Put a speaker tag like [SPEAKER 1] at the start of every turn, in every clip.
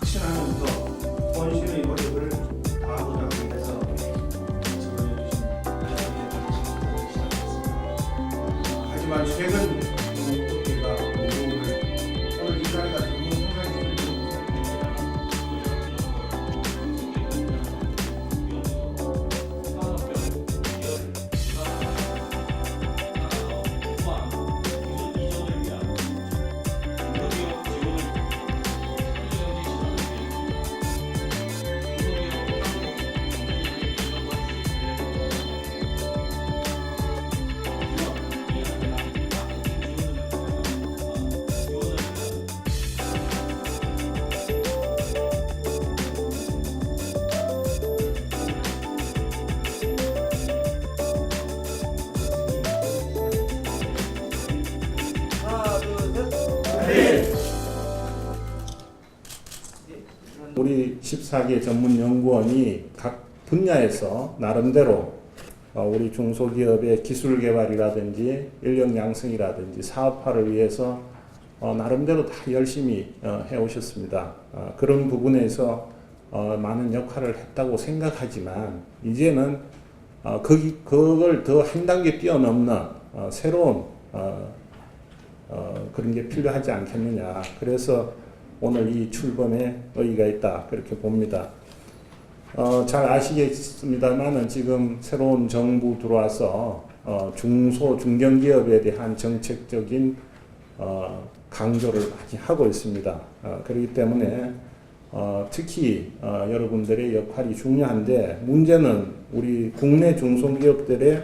[SPEAKER 1] 확신하면서 본신의 노력을 다하고자 해서 하지만 최근 우리
[SPEAKER 2] 14개 전문 연구원이 각 분야에서 나름대로 어, 우리 중소기업의 기술 개발이라든지 인력 양성이라든지 사업화를 위해서 어, 나름대로 다 열심히 어, 해오셨습니다. 어, 그런 부분에서 어, 많은 역할을 했다고 생각하지만 이제는 그걸 더 한 단계 뛰어넘는 어, 새로운 그런 게 필요하지 않겠느냐. 그래서 오늘 이 출범에 의의가 있다. 그렇게 봅니다. 어, 잘 아시겠습니다만은 지금 새로운 정부 들어와서 어, 중소 중견기업에 대한 정책적인 어, 강조를 많이 하고 있습니다. 어, 그렇기 때문에 어, 특히 어, 여러분들의 역할이 중요한데 문제는 우리 국내 중소기업들의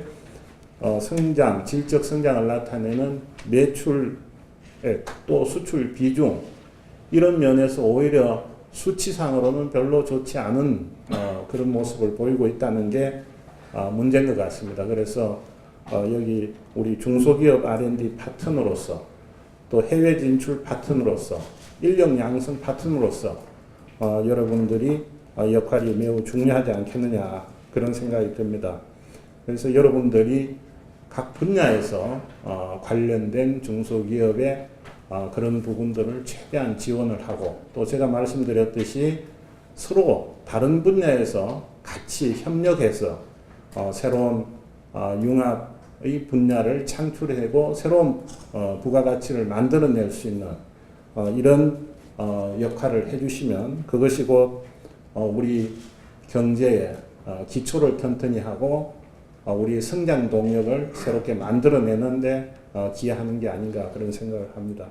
[SPEAKER 2] 어, 성장, 질적 성장을 나타내는 매출액 또 수출 비중 이런 면에서 오히려 수치상으로는 별로 좋지 않은 어, 그런 모습을 보이고 있다는 게 어, 문제인 것 같습니다. 그래서 어, 여기 우리 중소기업 R&D 파트너로서 또 해외 진출 파트너로서 인력 양성 파트너로서 어, 여러분들이 어, 역할이 매우 중요하지 않겠느냐 그런 생각이 듭니다. 그래서 여러분들이 각 분야에서 어, 관련된 중소기업의 어, 그런 부분들을 최대한 지원을 하고 또 제가 말씀드렸듯이 서로 다른 분야에서 같이 협력해서 어, 새로운 어, 융합의 분야를 창출하고 새로운 어, 부가가치를 만들어낼 수 있는 어, 이런 어, 역할을 해주시면 그것이 곧 어, 우리 경제의 어, 기초를 튼튼히 하고 어, 우리 성장 동력을 새롭게 만들어내는데 어, 기여하는 게 아닌가 그런 생각을 합니다.